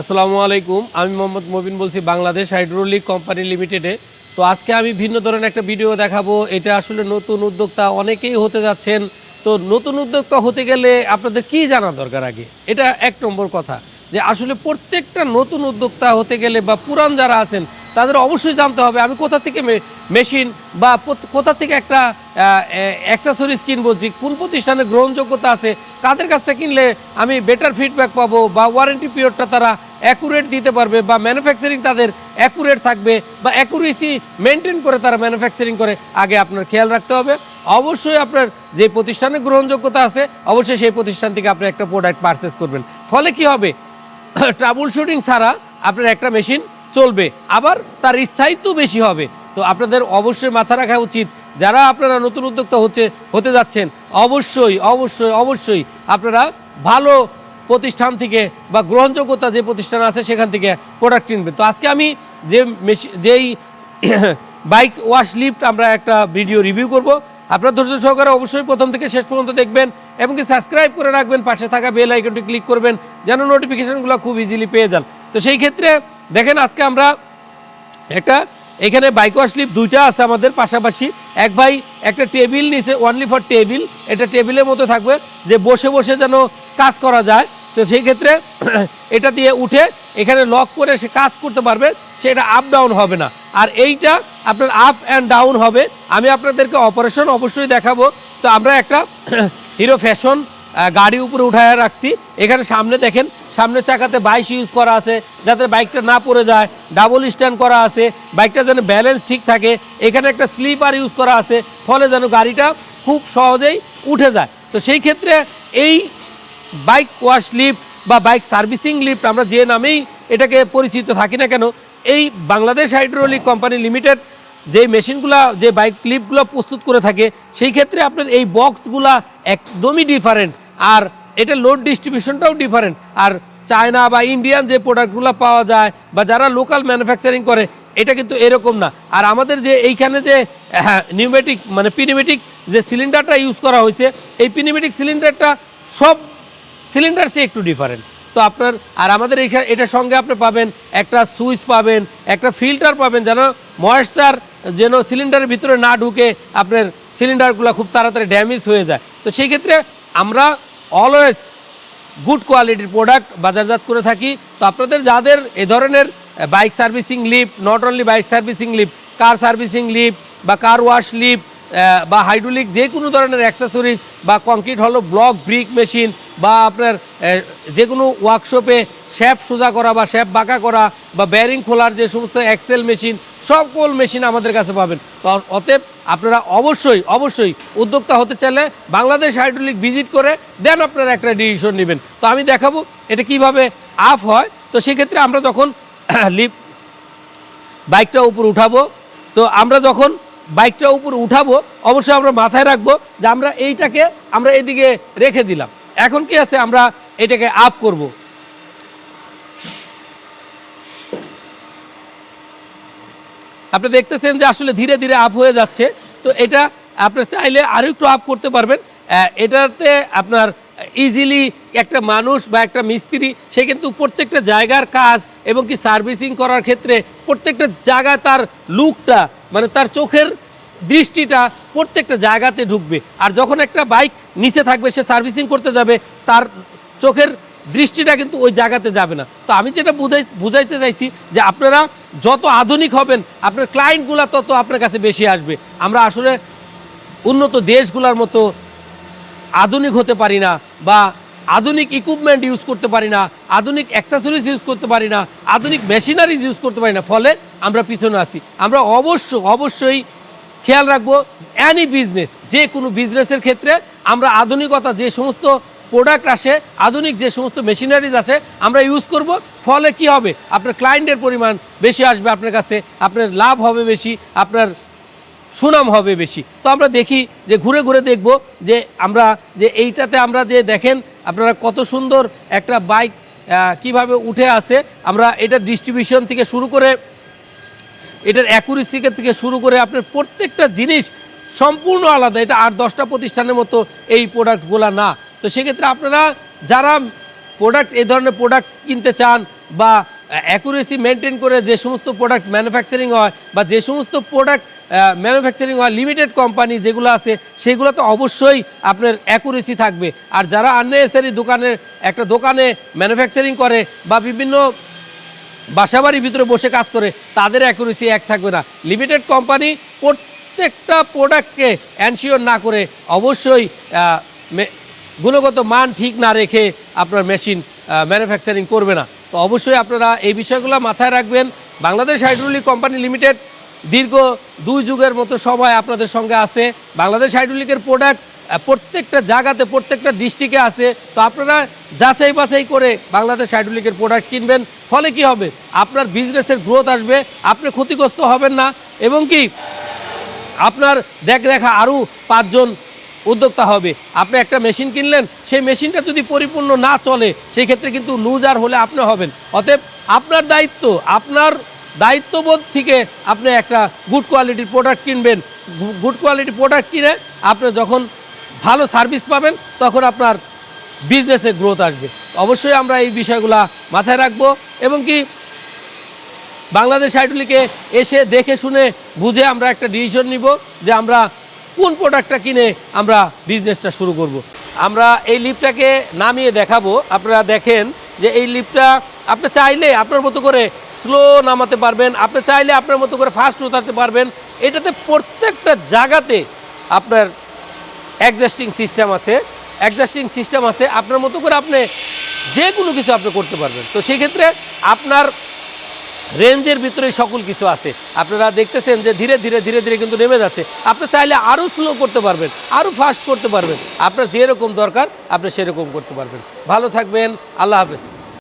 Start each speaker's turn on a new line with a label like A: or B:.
A: আসসালামু আলাইকুম, আমি মোহাম্মদ মবিন বলছি বাংলাদেশ হাইড্রোলিক কোম্পানি লিমিটেডে তো আজকে আমি ভিন্ন ধরনের একটা ভিডিও দেখাবো, এটা আসলে নতুন উদ্যোক্তা অনেকেই হতে যাচ্ছেন। তো নতুন উদ্যোক্তা হতে গেলে আপনাদের কি জানা দরকার আগে? এটা এক নম্বর কথা, যে আসলে প্রত্যেকটা নতুন উদ্যোক্তা হতে গেলে বা পুরান যারা আছেন, তাদের অবশ্যই জানতে হবে, আমি কোথা থেকে মেশিন বা কোথা থেকে একটা অ্যাক্সেসরিজ কিনবো, যে কোন প্রতিষ্ঠানের গ্রহণযোগ্যতা আছে, কাদের কাছ থেকে কিনলে আমি বেটার ফিডব্যাক পাবো বা ওয়ারেন্টি পিরিয়ডটা তারা অ্যাকুরেট দিতে পারবে বা ম্যানুফ্যাকচারিং তাদের অ্যাকুরেট থাকবে বা অ্যাকুরেসি মেনটেন করে তারা ম্যানুফ্যাকচারিং করে, আগে আপনার খেয়াল রাখতে হবে। অবশ্যই আপনার যে প্রতিষ্ঠানের গ্রহণযোগ্যতা আছে, অবশ্যই সেই প্রতিষ্ঠান থেকে আপনি একটা প্রোডাক্ট পারচেস করবেন। ফলে কি হবে? ট্রাবল শুটিং ছাড়া আপনার একটা মেশিন চলবে। আবার তার স্থায়িত্ব বেশি হবে। তো আপনাদের অবশ্যই মাথা রাখা উচিত। যারা আপনারা নতুন উদ্যোক্তা হচ্ছে, হতে যাচ্ছেন, অবশ্যই অবশ্যই অবশ্যই আপনারা ভালো প্রতিষ্ঠান থেকে বা গ্রহণযোগ্যতা যে প্রতিষ্ঠান আছে সেখান থেকে প্রোডাক্ট কিনবে। তো আজকে আমি যে যেই বাইক ওয়াশ লিফট আমরা একটা ভিডিও রিভিউ করব। আপনার ধৈর্য সহকারে অবশ্যই প্রথম থেকে শেষ পর্যন্ত দেখবেন এবং কি সাবস্ক্রাইব করে রাখবেন, পাশে থাকা বেল আইকনটি ক্লিক করবেন, যেন নোটিফিকেশনগুলো খুব ইজিলি পেয়ে যান। তো সেই ক্ষেত্রে দেখেন আজকে আমরা একটা, এখানে বাইক ওয়াশ লিফট দুইটা আছে আমাদের পাশাপাশি। এক ভাই একটা টেবিল নিচে অনলি ফর টেবিল এটা টেবিলের মতো থাকবে, যে বসে বসে যেন কাজ করা যায়। তো সেই ক্ষেত্রে এটা দিয়ে উঠে এখানে লক করে সে কাজ করতে পারবে, সেটা আপ ডাউন হবে না। আর এইটা আপনার আপ অ্যান্ড ডাউন হবে। আমি আপনাদেরকে অপারেশন অবশ্যই দেখাবো। তো আমরা একটা হিরো ফ্যাশন গাড়ি উপরে উঠায় রাখছি। এখানে সামনে দেখেন সামনে চাকাতে বাইশ ইউজ করা আছে, যাতে বাইকটা না পড়ে যায়। ডাবল স্ট্যান্ড করা আছে, বাইকটা যেন ব্যালেন্স ঠিক থাকে। এখানে একটা স্লিপার ইউজ করা আছে, ফলে যেন গাড়িটা খুব সহজেই উঠে যায়। তো সেই ক্ষেত্রে এই বাইক ওয়াশ লিফট বা বাইক সার্ভিসিং লিফট, আমরা যে নামেই এটাকে পরিচিত থাকি না কেন, এই বাংলাদেশ হাইড্রোলিক কোম্পানি লিমিটেড যে মেশিনগুলা, যে বাইক ক্লিপগুলো প্রস্তুত করে থাকে, সেই ক্ষেত্রে আপনার এই বক্সগুলা একদমই ডিফারেন্ট আর এটা লোড ডিস্ট্রিবিউশনটাও ডিফারেন্ট আর চায়না বা ইন্ডিয়ান যে প্রোডাক্টগুলো পাওয়া যায়, বা যারা লোকাল ম্যানুফ্যাকচারিং করে, এটা কিন্তু এরকম না। আর আমাদের যে এইখানে যে নিউমেটিক মানে পিনিমেটিক যে সিলিন্ডারটা ইউজ করা হয়েছে, এই পিনিমেটিক সিলিন্ডারটা সব সিলিন্ডার চেয়ে একটু ডিফারেন্ট তো আপনার, আর আমাদের এইখানে এটার সঙ্গে আপনি পাবেন, একটা সুইচ পাবেন, একটা ফিল্টার পাবেন যেন ময়েশ্চার যেন সিলিন্ডারের ভিতরে না ঢুকে আপনার সিলিন্ডারগুলো খুব তাড়াতাড়ি ড্যামেজ হয়ে যায়। তো সেই ক্ষেত্রে আমরা অলওয়েজ গুড কোয়ালিটির প্রোডাক্ট বাজারজাত করে থাকি। তো আপনাদের যাদের এ ধরনের bike servicing lift not only bike servicing lift car servicing lift বা কার ওয়াশ লিফট বা হাইড্রোলিক যে কোনো ধরনের অ্যাক্সেসরিজ বা কংক্রিট হলো ব্লক, ব্রিক মেশিন বা আপনার যে কোনো ওয়ার্কশপে শ্যাপ সোজা করা বা শ্যাপ বাঁকা করা বা ব্যারিং খোলার যে সমস্ত এক্সেল মেশিন সকল মেশিন আমাদের কাছে পাবেন। তো অতএব আপনারা অবশ্যই অবশ্যই উদ্যোক্তা হতে চাইলে বাংলাদেশ হাইড্রোলিক ভিজিট করে দেন আপনারা একটা ডিসিশন নেবেন। তো আমি দেখাবো এটা কীভাবে আপ হয়। তো সেক্ষেত্রে আমরা যখন লিপ বাইকটা উপর উঠাবো, তো আমরা যখন বাইকটা উপরে উঠাবো, অবশ্যই আমরা মাথায় রাখব যে আমরা এইটাকে আমরা এদিকে রেখে দিলাম। এখন কি আছে? আমরা এটাকে আপ করব। আপনি দেখতেছেন যে আসলে ধীরে ধীরে আপ হয়ে যাচ্ছে। তো এটা আপনি চাইলে আরও একটু আপ করতে পারবেন। এটাতে আপনার ইজিলি একটা মানুষ বা একটা মিস্ত্রি, সে কিন্তু প্রত্যেকটা জায়গার কাজ এবং কি সার্ভিসিং করার ক্ষেত্রে প্রত্যেকটা জায়গায় তার লুকটা মানে তার চোখের দৃষ্টিটা প্রত্যেকটা জায়গাতে ঢুকবে। আর যখন একটা বাইক নিচে থাকবে, সে সার্ভিসিং করতে যাবে, তার চোখের দৃষ্টিটা কিন্তু ওই জায়গাতে যাবে না। তো আমি যেটা বুঝাই, বুঝাইতে চাইছি যে আপনারা যত আধুনিক হবেন, আপনার ক্লায়েন্টগুলো তত আপনার কাছে বেশি আসবে। আমরা আসলে উন্নত দেশগুলোর মতো আধুনিক হতে পারি না বা আধুনিক ইকুইপমেন্ট ইউজ করতে পারি না, আধুনিক অ্যাক্সেসরিজ ইউজ করতে পারি না, আধুনিক মেশিনারিজ ইউজ করতে পারি না, ফলে আমরা পিছনে আছি। আমরা অবশ্য, অবশ্যই খেয়াল রাখব অ্যানি বিজনেস যে কোনো বিজনেসের ক্ষেত্রে আমরা আধুনিকতা যে সমস্ত প্রোডাক্ট আসে, আধুনিক যে সমস্ত মেশিনারিজ আছে আমরা ইউজ করব। ফলে কি হবে? আপনার ক্লায়েন্টের পরিমাণ বেশি আসবে আপনার কাছে, আপনার লাভ হবে বেশি, আপনার সুনাম হবে বেশি। তো আমরা দেখি যে ঘুরে ঘুরে দেখব যে আমরা যে এইটাতে আমরা যে দেখেন আপনারা কত সুন্দর একটা বাইক কীভাবে উঠে আসে। আমরা এটা ডিস্ট্রিবিউশন থেকে শুরু করে, এটার অ্যাকুরেসি থেকে শুরু করে আপনার প্রত্যেকটা জিনিস সম্পূর্ণ আলাদা। এটা আর দশটা প্রতিষ্ঠানের মতো এই প্রোডাক্টগুলো না। তো সেক্ষেত্রে আপনারা যারা প্রোডাক্ট এই ধরনের প্রোডাক্ট কিনতে চান বা অ্যাকুরেসি মেনটেন করে যে সমস্ত প্রোডাক্ট ম্যানুফ্যাকচারিং হয় বা যে সমস্ত প্রোডাক্ট ম্যানুফ্যাকচারিং হয় লিমিটেড কোম্পানি যেগুলো আছে সেগুলো তো অবশ্যই আপনার অ্যাকুরেসি থাকবে। আর যারা আননেসারি দোকানের, একটা দোকানে ম্যানুফ্যাকচারিং করে বা বিভিন্ন বাসাবাড়ির ভিতরে বসে কাজ করে, তাদের অ্যাকুরেসি এক থাকবে না। লিমিটেড কোম্পানি প্রত্যেকটা প্রোডাক্টকে অ্যানশিওর না করে, অবশ্যই গুণগত মান ঠিক না রেখে আপনার মেশিন ম্যানুফ্যাকচারিং করবে না। তো অবশ্যই আপনারা এই বিষয়গুলো মাথায় রাখবেন। বাংলাদেশ হাইড্রোলিক কোম্পানি লিমিটেড দীর্ঘ দুই যুগের মতো সময় আপনাদের সঙ্গে আছে। বাংলাদেশ হাইড্রোলিকের প্রোডাক্ট প্রত্যেকটা জায়গাতে, প্রত্যেকটা ডিস্ট্রিক্টে আছে। তো আপনারা যাচাই বাছাই করে বাংলাদেশ হাইড্রোলিকের প্রোডাক্ট কিনবেন। ফলে কি হবে? আপনার বিজনেসের গ্রোথ আসবে। আপনি ক্ষতিগ্রস্ত হবেন না। এবং কি? আপনার দেখ দেখা আরও পাঁচজন উদ্যোক্তা হবে। আপনি একটা মেশিন কিনলেন, সেই মেশিনটা যদি পরিপূর্ণ না চলে সেই ক্ষেত্রে কিন্তু লুজার হলে আপনি হবেন। অতএব আপনার দায়িত্ব, আপনার দায়িত্ববোধ থেকে আপনি একটা গুড কোয়ালিটির প্রোডাক্ট কিনবেন। গুড কোয়ালিটি প্রোডাক্ট কিনে আপনি যখন ভালো সার্ভিস পাবেন, তখন আপনার বিজনেসে গ্রোথ আসবে। অবশ্যই আমরা এই বিষয়গুলা মাথায় রাখব এবং কি বাংলাদেশ হাইড্রোলিকে এসে দেখে শুনে বুঝে আমরা একটা ডিসিশন নিব যে আমরা কোন প্রোডাক্টটা কিনে আমরা বিজনেসটা শুরু করব। আমরা এই লিফটটাকে নামিয়ে দেখাবো। আপনারা দেখেন যে এই লিফটটা আপনি চাইলে আপনার মতো করে স্লো নামাতে পারবেন, আপনি চাইলে আপনার মতো করে ফাস্ট উঠাতে পারবেন। এটাতে প্রত্যেকটা জায়গাতে আপনার অ্যাডজাস্টিং সিস্টেম আছে। অ্যাডজাস্টিং সিস্টেম আছে। আপনার মতো করে আপনি যে কোনো কিছু আপনি করতে পারবেন। তো সেই ক্ষেত্রে আপনার রেঞ্জের ভিতরে সকল কিছু আছে। আপনারা দেখতেছেন যে ধীরে ধীরে ধীরে ধীরে কিন্তু নেমে যাচ্ছে। আপনি চাইলে আরও স্লো করতে পারবেন আরও ফাস্ট করতে পারবেন। আপনার যেরকম দরকার, আপনি সেরকম করতে পারবেন। ভালো থাকবেন, আল্লাহ হাফেজ।